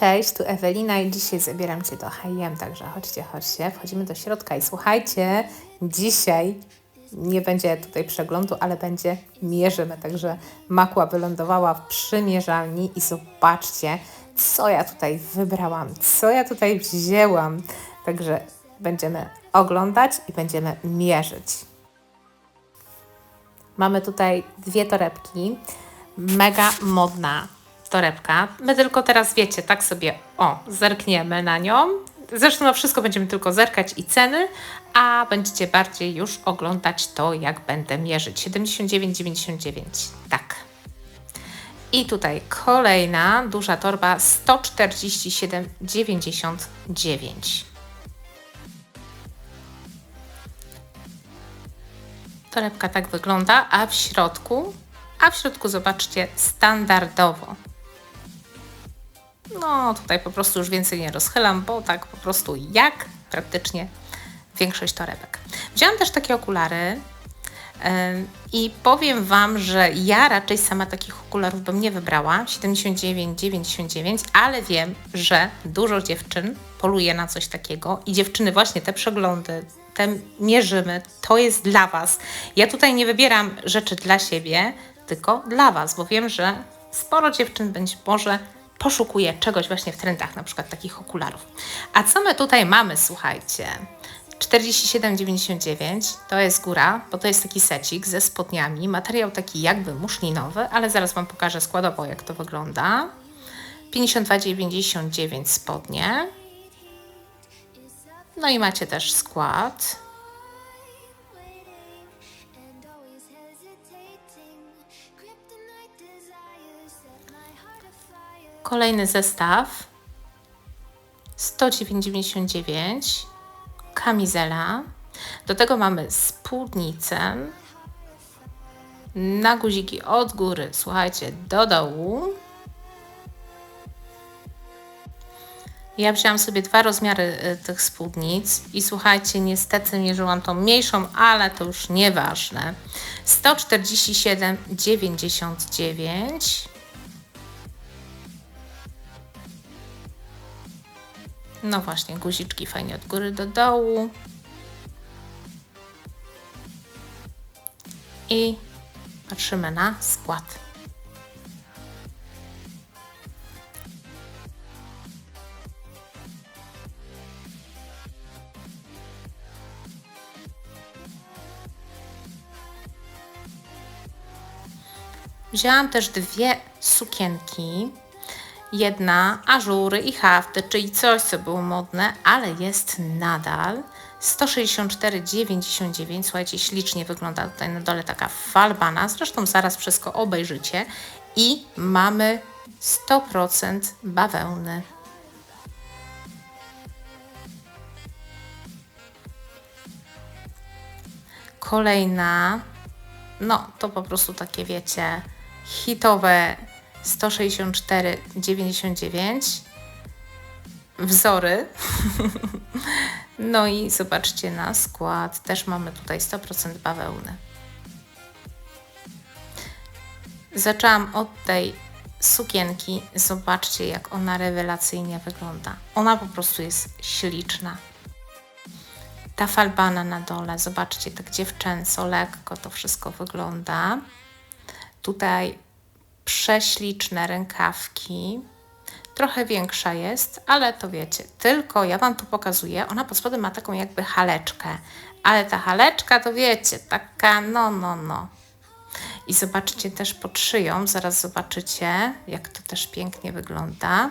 Cześć, tu Ewelina i dzisiaj zabieram Cię do H&M, także chodźcie, chodźcie, wchodzimy do środka i słuchajcie, dzisiaj nie będzie tutaj przeglądu, ale będzie mierzymy, także makła wylądowała w przymierzalni i zobaczcie, co ja tutaj wybrałam, co ja tutaj wzięłam, także będziemy oglądać i będziemy mierzyć. Mamy tutaj dwie torebki, mega modna torebka. My tylko teraz wiecie, tak sobie o, zerkniemy na nią. Zresztą na wszystko będziemy tylko zerkać i ceny, a będziecie bardziej już oglądać to, jak będę mierzyć. 79,99. Tak. I tutaj kolejna duża torba 147,99. Torebka tak wygląda, a w środku, a w środku zobaczcie standardowo no tutaj po prostu już więcej nie rozchylam, bo tak po prostu jak praktycznie większość torebek. Wziąłam też takie okulary i powiem Wam, że ja raczej sama takich okularów bym nie wybrała, 79,99, ale wiem, że dużo dziewczyn poluje na coś takiego i dziewczyny właśnie te przeglądy, te mierzymy, to jest dla Was. Ja tutaj nie wybieram rzeczy dla siebie, tylko dla Was, bo wiem, że sporo dziewczyn być może poszukuje czegoś właśnie w trendach, na przykład takich okularów. A co my tutaj mamy, słuchajcie? 47,99 to jest góra, bo to jest taki secik ze spodniami, materiał taki jakby muszlinowy, ale zaraz Wam pokażę składowo jak to wygląda. 52,99 spodnie. No i macie też skład. Kolejny zestaw 199 kamizela. Do tego mamy spódnicę na guziki od góry, słuchajcie, do dołu. Ja wzięłam sobie dwa rozmiary y, tych spódnic i słuchajcie, niestety mierzyłam tą mniejszą, ale to już nieważne. 147,99 No właśnie, guziczki fajnie od góry do dołu. I patrzymy na skład. Wzięłam też dwie sukienki jedna ażury i hafty, czyli coś, co było modne, ale jest nadal. 164,99. Słuchajcie, ślicznie wygląda tutaj na dole taka falbana. Zresztą zaraz wszystko obejrzycie. I mamy 100% bawełny. Kolejna, no to po prostu takie wiecie, hitowe 164,99 wzory. no i zobaczcie na skład. Też mamy tutaj 100% bawełny. Zaczęłam od tej sukienki. Zobaczcie, jak ona rewelacyjnie wygląda. Ona po prostu jest śliczna. Ta falbana na dole, zobaczcie, tak dziewczęco, lekko to wszystko wygląda. Tutaj prześliczne rękawki. Trochę większa jest, ale to wiecie, tylko ja Wam tu pokazuję, ona pod spodem ma taką jakby haleczkę, ale ta haleczka to wiecie, taka no, no, no. I zobaczcie też pod szyją, zaraz zobaczycie, jak to też pięknie wygląda.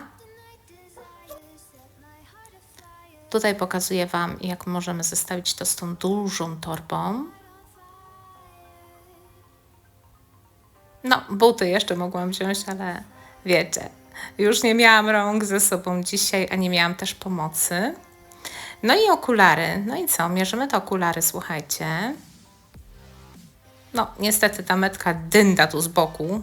Tutaj pokazuję Wam, jak możemy zestawić to z tą dużą torbą. No, buty jeszcze mogłam wziąć, ale wiecie, już nie miałam rąk ze sobą dzisiaj, a nie miałam też pomocy. No i okulary. No i co? Mierzymy te okulary, słuchajcie. No, niestety ta metka dynda tu z boku.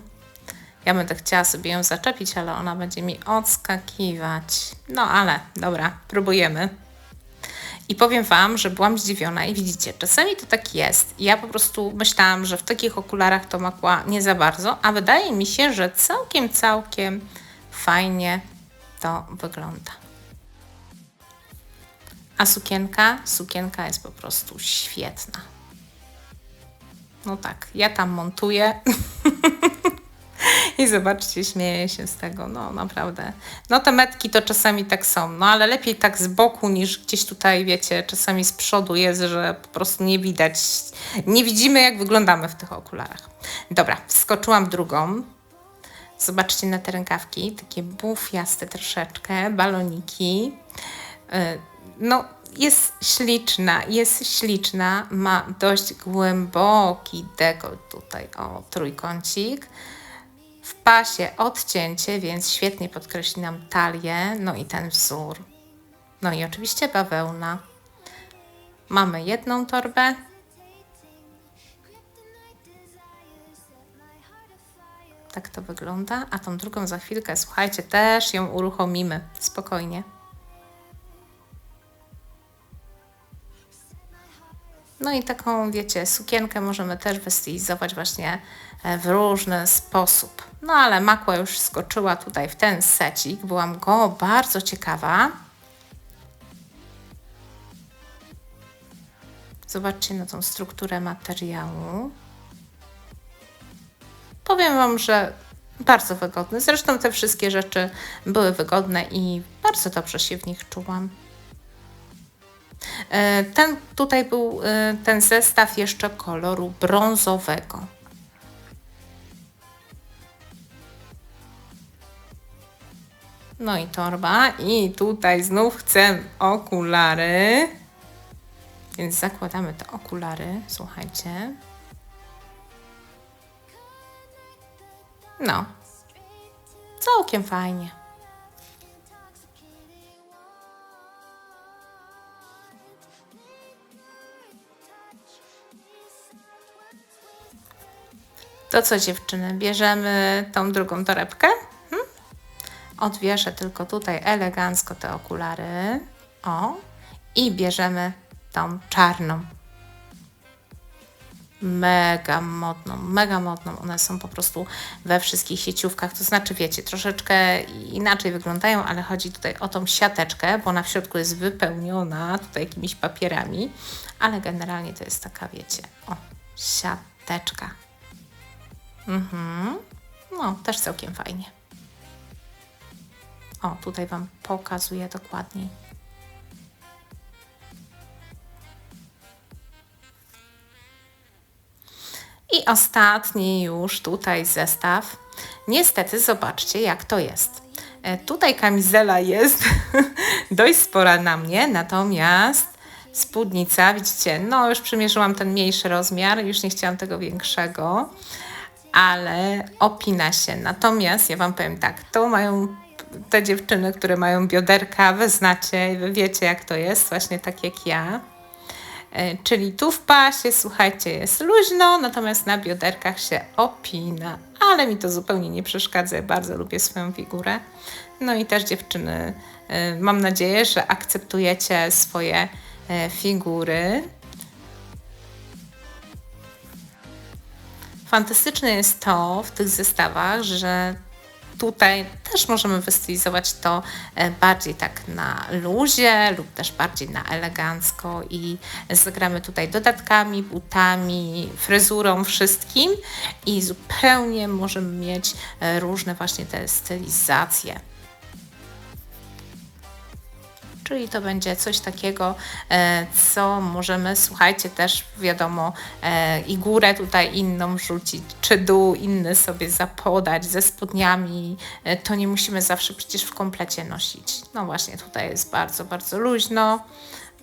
Ja będę chciała sobie ją zaczepić, ale ona będzie mi odskakiwać. No ale, dobra, próbujemy. I powiem Wam, że byłam zdziwiona i widzicie, czasami to tak jest. Ja po prostu myślałam, że w takich okularach to makła nie za bardzo, a wydaje mi się, że całkiem, całkiem fajnie to wygląda. A sukienka? Sukienka jest po prostu świetna. No tak, ja tam montuję. I zobaczcie, śmieję się z tego, no naprawdę. No te metki to czasami tak są, no ale lepiej tak z boku niż gdzieś tutaj, wiecie, czasami z przodu jest, że po prostu nie widać, nie widzimy jak wyglądamy w tych okularach. Dobra, wskoczyłam w drugą. Zobaczcie na te rękawki, takie bufiaste troszeczkę, baloniki. Y, no, jest śliczna, jest śliczna, ma dość głęboki dekolt tutaj, o, trójkącik. Pasie odcięcie, więc świetnie podkreśli nam talię, no i ten wzór. No i oczywiście bawełna. Mamy jedną torbę. Tak to wygląda, a tą drugą za chwilkę, słuchajcie, też ją uruchomimy spokojnie. No i taką, wiecie, sukienkę możemy też wystylizować właśnie e, w różny sposób. No ale makła już skoczyła tutaj w ten secik. Byłam go bardzo ciekawa. Zobaczcie na tą strukturę materiału. Powiem Wam, że bardzo wygodny. Zresztą te wszystkie rzeczy były wygodne i bardzo dobrze się w nich czułam. E, ten tutaj był e, ten zestaw jeszcze koloru brązowego. No i torba. I tutaj znów chcę okulary. Więc zakładamy te okulary. Słuchajcie. No. Całkiem fajnie. To co dziewczyny, bierzemy tą drugą torebkę. Hmm? Odwieszę tylko tutaj elegancko te okulary. O. I bierzemy tą czarną. Mega modną, mega modną. One są po prostu we wszystkich sieciówkach. To znaczy, wiecie, troszeczkę inaczej wyglądają, ale chodzi tutaj o tą siateczkę, bo ona w środku jest wypełniona tutaj jakimiś papierami, ale generalnie to jest taka, wiecie, o, siateczka. Mhm. No, też całkiem fajnie. O, tutaj Wam pokazuję dokładniej. I ostatni już tutaj zestaw. Niestety zobaczcie jak to jest. E, tutaj kamizela jest dość spora na mnie, natomiast spódnica, widzicie, no już przymierzyłam ten mniejszy rozmiar, już nie chciałam tego większego ale opina się. Natomiast ja Wam powiem tak, to mają te dziewczyny, które mają bioderka, wy znacie, wy wiecie jak to jest, właśnie tak jak ja. E, czyli tu w pasie, słuchajcie, jest luźno, natomiast na bioderkach się opina, ale mi to zupełnie nie przeszkadza, bardzo lubię swoją figurę. No i też dziewczyny, e, mam nadzieję, że akceptujecie swoje e, figury. Fantastyczne jest to w tych zestawach, że tutaj też możemy wystylizować to e, bardziej tak na luzie lub też bardziej na elegancko i zagramy tutaj dodatkami, butami, fryzurą, wszystkim i zupełnie możemy mieć e, różne właśnie te stylizacje czyli to będzie coś takiego, e, co możemy, słuchajcie, też wiadomo, e, i górę tutaj inną rzucić, czy dół inny sobie zapodać ze spodniami, e, to nie musimy zawsze przecież w komplecie nosić. No właśnie, tutaj jest bardzo, bardzo luźno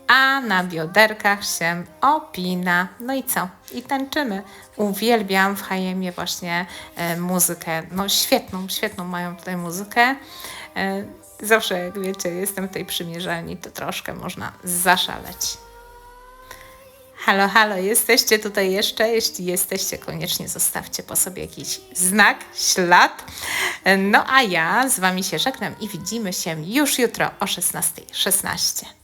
a na bioderkach się opina. No i co? I tańczymy. Uwielbiam w Hajemie właśnie e, muzykę. No świetną, świetną mają tutaj muzykę. E, Zawsze, jak wiecie, jestem w tej przymierzalni, to troszkę można zaszaleć. Halo, halo, jesteście tutaj jeszcze? Jeśli jesteście, koniecznie zostawcie po sobie jakiś znak, ślad. No a ja z Wami się żegnam i widzimy się już jutro o 16.16. 16.